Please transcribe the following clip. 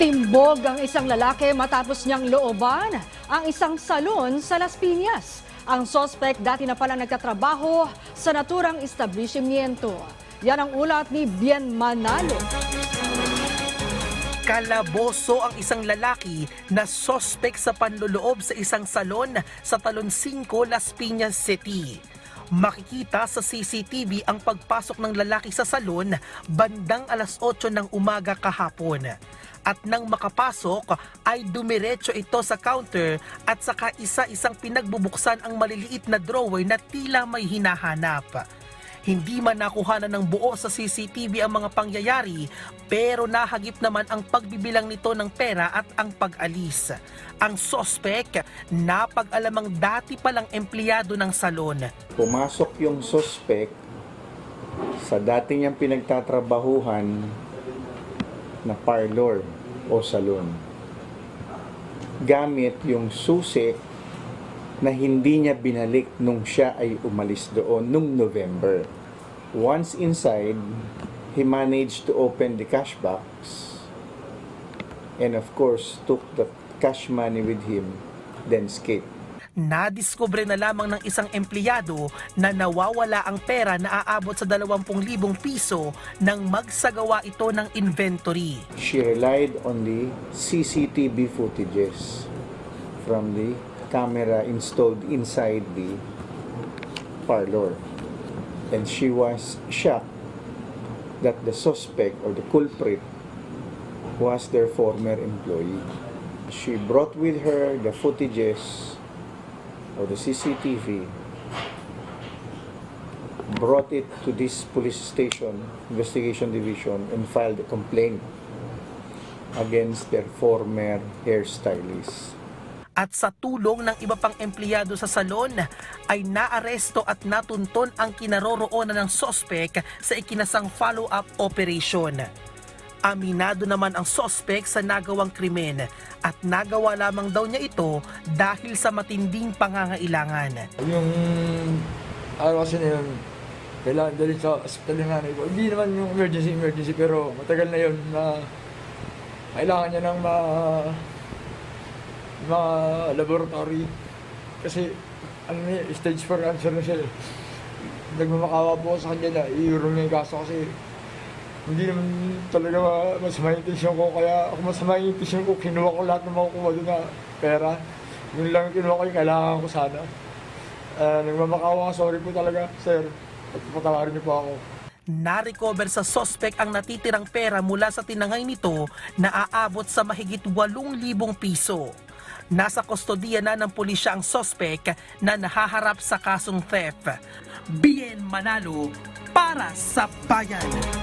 Timbog ang isang lalaki matapos niyang looban ang isang salon sa Las Piñas. Ang sospek dati na pala nagtatrabaho sa naturang establishmento. Yan ang ulat ni Bien Manalo. Kalaboso ang isang lalaki na sospek sa panloloob sa isang salon sa Talon 5, Las Piñas City. Makikita sa CCTV ang pagpasok ng lalaki sa salon bandang alas 8 ng umaga kahapon. At nang makapasok ay dumiretso ito sa counter at saka isa-isang pinagbubuksan ang maliliit na drawer na tila may hinahanap. Hindi man nakuhanan ng buo sa CCTV ang mga pangyayari pero nahagip naman ang pagbibilang nito ng pera at ang pag-alis. Ang sospek, napag-alamang dati palang empleyado ng salon. pumasok yung suspect sa dati niyang pinagtatrabahuhan na parlor o salon. Gamit yung susi na hindi niya binalik nung siya ay umalis doon nung November. Once inside, he managed to open the cash box and of course took the cash money with him then escaped. Nadiskubre na lamang ng isang empleyado na nawawala ang pera na aabot sa 20,000 piso nang magsagawa ito ng inventory. she relied on the CCTV footages from the camera installed inside the parlor. And she was shocked that the suspect or the culprit was their former employee. She brought with her the footages or the CCTV, brought it to this police station, investigation division, and filed a complaint against their former hairstylist. At sa tulong ng iba pang empleyado sa salon ay naaresto at natunton ang kinaroroonan ng sospek sa ikinasang follow-up operation. Aminado naman ang sospek sa nagawang krimen at nagawa lamang daw niya ito dahil sa matinding pangangailangan. Yung araw kasi na yun, kailangan dali sa ospital ng nanay ko. Hindi naman yung emergency, emergency, pero matagal na yun na kailangan niya ng ma, mga laboratory. Kasi, ano yun, stage 4 cancer na siya. Nagmamakawa po sa kanya na iurong niya yung kaso kasi hindi naman talaga ma- masama yung intention ko. Kaya ako masama yung intention ko, kinuha ko lahat ng makukuha doon na pera. Yun lang kinuha ko yung kailangan ko sana. Uh, nagmamakawa, sorry po talaga, sir. At patawarin niyo po ako. Na-recover sa sospek ang natitirang pera mula sa tinangay nito na aabot sa mahigit 8,000 piso. Nasa kustodiya na ng pulisya ang sospek na nahaharap sa kasong theft. Bien Manalo para sa bayan.